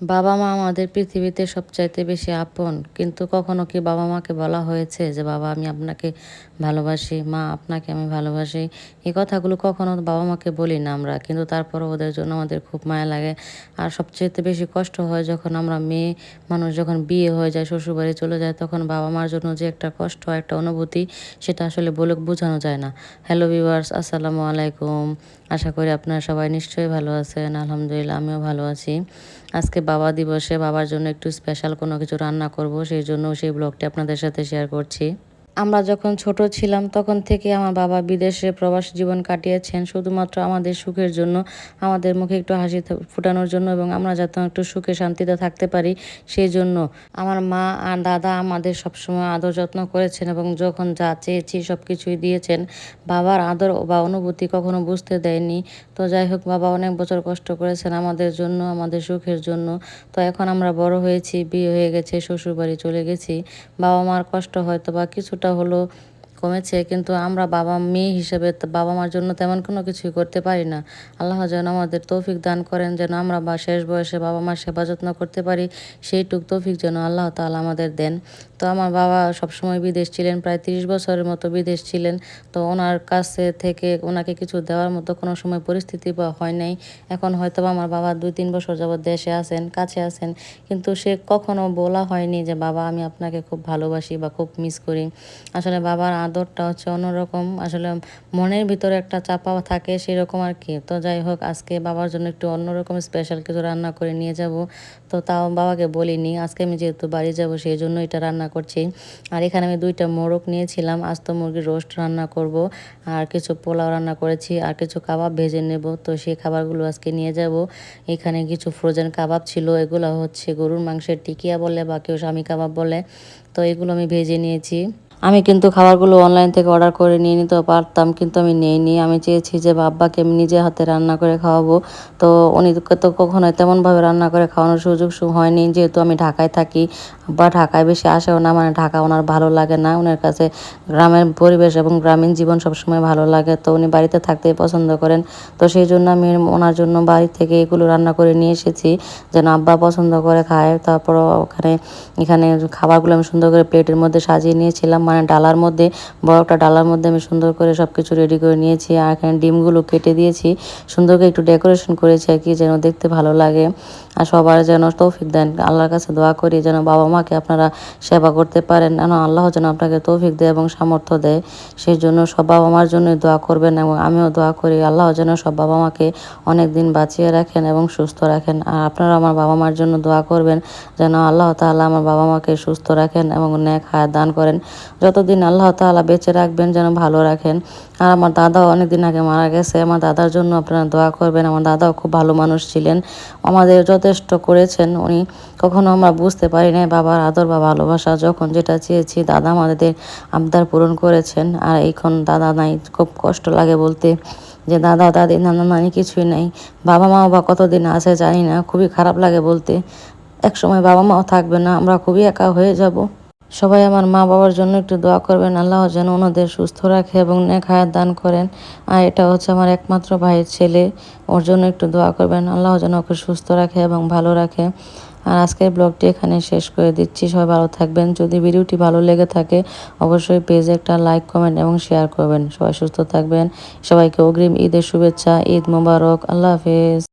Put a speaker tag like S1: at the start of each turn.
S1: বাবা মা আমাদের পৃথিবীতে সবচাইতে বেশি আপন, কিন্তু কখনো কি বাবা মাকে বলা হয়েছে যে, বাবা, আমি আপনাকে ভালোবাসি, মা, আপনাকে আমি ভালোবাসি এই কথাগুলো কখনো বাবা মাকে বলি না আমরা, কিন্তু তারপরও ওদের জন্য আমাদের খুব মায়া লাগে। আর সবচেয়ে বেশি কষ্ট হয় যখন আমরা মেয়ে মানুষ যখন বিয়ে হয়ে যায়, শ্বশুরবাড়ি চলে যায়, তখন বাবা মার জন্য যে একটা কষ্ট, একটা অনুভূতি, সেটা আসলে বলে বোঝানো যায় না। হ্যালো ভিউয়ার্স আসসালামু আলাইকুম। আশা করি আপনারা সবাই নিশ্চয়ই ভালো আছেন, আলহামদুলিল্লাহ আমিও ভালো আছি। আজকে বাবা দিবসে বাবার জন্য একটু স্পেশাল কোনো কিছু রান্না করব, সেই জন্য সেই ব্লগটি আপনাদের সাথে শেয়ার করছি। আমরা যখন ছোট ছিলাম, তখন থেকে আমার বাবা বিদেশে প্রবাস জীবন কাটিয়েছেন, শুধুমাত্র আমাদের সুখের জন্য, আমাদের মুখে একটু হাসি ফুটানোর জন্য এবং আমরা যাতে একটু সুখে শান্তিতে থাকতে পারি সেই জন্য আমার মা আর দাদা আমাদের সবসময় আদর যত্ন করেছেন এবং যখন যা চেয়েছি সব কিছুই দিয়েছেন, বাবার আদর বা অনুভূতি কখনো বুঝতে দেয়নি। তো যাই হোক, বাবা অনেক বছর কষ্ট করেছেন আমাদের জন্য, আমাদের সুখের জন্য। তো এখন আমরা বড় হয়েছি, বিয়ে হয়ে গেছে, শ্বশুরবাড়ি চলে গেছি। বাবা মার কষ্ট হয়তো বা কিছুটা হলো কমেছে, কিন্তু আমরা বাবা মেয়ে হিসেবে বাবা মার জন্য তেমন কোনো কিছুই করতে পারি না। আল্লাহ যেন আমাদের তৌফিক দান করেন, যেন আমরা বা শেষ বয়সে বাবা মার সেবা যত্ন করতে পারি, সেইটুক তৌফিক যেন আল্লাহ তালা আমাদের দেন। তো আমার বাবা সবসময় বিদেশ ছিলেন, প্রায় তিরিশ বছরের মতো বিদেশ ছিলেন। তো ওনার কাছে থেকে ওনাকে কিছু দেওয়ার মতো কোনো সময় পরিস্থিতি বা হয় নাই। এখন হয়তো আমার বাবা দুই তিন বছর যাবৎ দেশে আছেন, কাছে আছেন। কিন্তু সে কখনো বলা হয়নি যে, বাবা, আমি আপনাকে খুব ভালোবাসি বা খুব মিস করি। আসলে বাবার আদরটা হচ্ছে অন্যরকম। আসলে মনের ভিতরে একটা চাপা থাকে সেরকম আর কি। তো যাই হোক, আজকে বাবার জন্য একটু অন্যরকম স্পেশাল কিছু রান্না করে নিয়ে যাব। তো তাও বাবাকে বলিনি, আজকে আমি যেহেতু বাড়ি যাব সেই জন্য এটা রান্না করছি। আর এখানে আমি দুইটা মোরগ নিয়েছিলাম, আস্ত মুরগির রোস্ট রান্না করব। আর কিছু পোলাও রান্না করেছি, আর কিছু কাবাব ভেজে নেব। তো সেই খাবারগুলো আজকে নিয়ে যাব। এখানে কিছু ফ্রোজেন কাবাব ছিল, এগুলো হচ্ছে গরুর মাংসের টিকিয়া বলে বা কেউ স্বামী কাবাব বলে। তো এগুলো আমি ভেজে নিয়েছি। আমি কিন্তু খাবারগুলো অনলাইন থেকে অর্ডার করে নিয়ে নিতে পারতাম, কিন্তু আমি নিইনি। আমি চেয়েছি যে বাব্বাকে আমি নিজে হাতে রান্না করে খাওয়াবো। তো উনি তো কখনোই তেমনভাবে রান্না করে খাওয়ানোর সুযোগ হয়নি। যেহেতু আমি ঢাকায় থাকি বা ঢাকায় বেশি আসেও না মানে ঢাকা ওনার ভালো লাগে না। ওনার কাছে গ্রামের পরিবেশ এবং গ্রামীণ জীবন সবসময় ভালো লাগে, তো উনি বাড়িতে থাকতেই পছন্দ করেন। তো সেই জন্য আমি ওনার জন্য বাড়ি থেকে এগুলো রান্না করে নিয়ে এসেছি, যেন আব্বা পছন্দ করে খায়। তারপর ওখানে, এখানে খাবারগুলো আমি সুন্দর করে প্লেটের মধ্যে সাজিয়ে নিয়েছিলাম মানে ডালার মধ্যে বড় একটা ডালার মধ্যে আমি সুন্দর করে সব কিছু রেডি করে নিয়েছি। আর এখানে ডিমগুলো কেটে দিয়েছি, সুন্দর করে একটু ডেকোরেশন করেছি আর কি, যেন দেখতে ভালো লাগে। আর সবার যেন তৌফিক দেন। আল্লাহর কাছে দোয়া করি যেন বাবা মাকে আপনারা সেবা করতে পারেন। যেন আল্লাহ যেন আপনাকে তৌফিক দেয় এবং সামর্থ্য দেয়। সেই জন্য সব বাবা মার জন্যই দোয়া করবেন এবং আমিও দোয়া করি, আল্লাহ যেন সব বাবা মাকে অনেক দিন বাঁচিয়ে রাখেন এবং সুস্থ রাখেন। আর আপনারা আমার বাবা মার জন্য দোয়া করবেন যেন আল্লাহ তাআলা আমার বাবা মাকে সুস্থ রাখেন এবং ন্যাক হায়াত দান করেন। যতদিন আল্লাহ তাআলা বেঁচে রাখবেন যেন ভালো রাখেন। আর আমার দাদাও অনেকদিন আগে মারা গেছে। আমার দাদার জন্য আপনারা দোয়া করবেন। আমার দাদাও খুব ভালো মানুষ ছিলেন। আমাদের যথেষ্ট করেছেন। উনি কখনো আমরা বুঝতে পারি না বাবার আদর বা ভালোবাসা যখন যেটা চেয়েছি, দাদা আমাদের আবদার পূরণ করেছেন। আর এইখন দাদা নাই, খুব কষ্ট লাগে বলতে যে, দাদা, দাদি, নানা, নানি কিছুই নাই। বাবা মাও বা কতদিন আছে জানি না, খুবই খারাপ লাগে বলতে। এক সময় বাবা মাও থাকবে না, আমরা খুবই একা হয়ে যাব। সবাই আমার মা বাবার জন্য একটু দোয়া করবেন, আল্লাহ যেন ওনাদের সুস্থ রাখে এবং নেক হায়াত দান করেন। আর এটা হচ্ছে আমার একমাত্র ভাইয়ের ছেলে, ওর জন্য একটু দোয়া করবেন, আল্লাহ যেন ওকে সুস্থ রাখে এবং ভালো রাখে। আর আজকের ব্লগটি এখানে শেষ করে দিচ্ছি, সবাই ভালো থাকবেন। যদি ভিডিওটি ভালো লেগে থাকে, অবশ্যই পেজে একটা লাইক, কমেন্ট এবং শেয়ার করবেন। সবাই সুস্থ থাকবেন। সবাইকে অগ্রিম ঈদের শুভেচ্ছা, ঈদ মোবারক, আল্লাহ হাফেজ।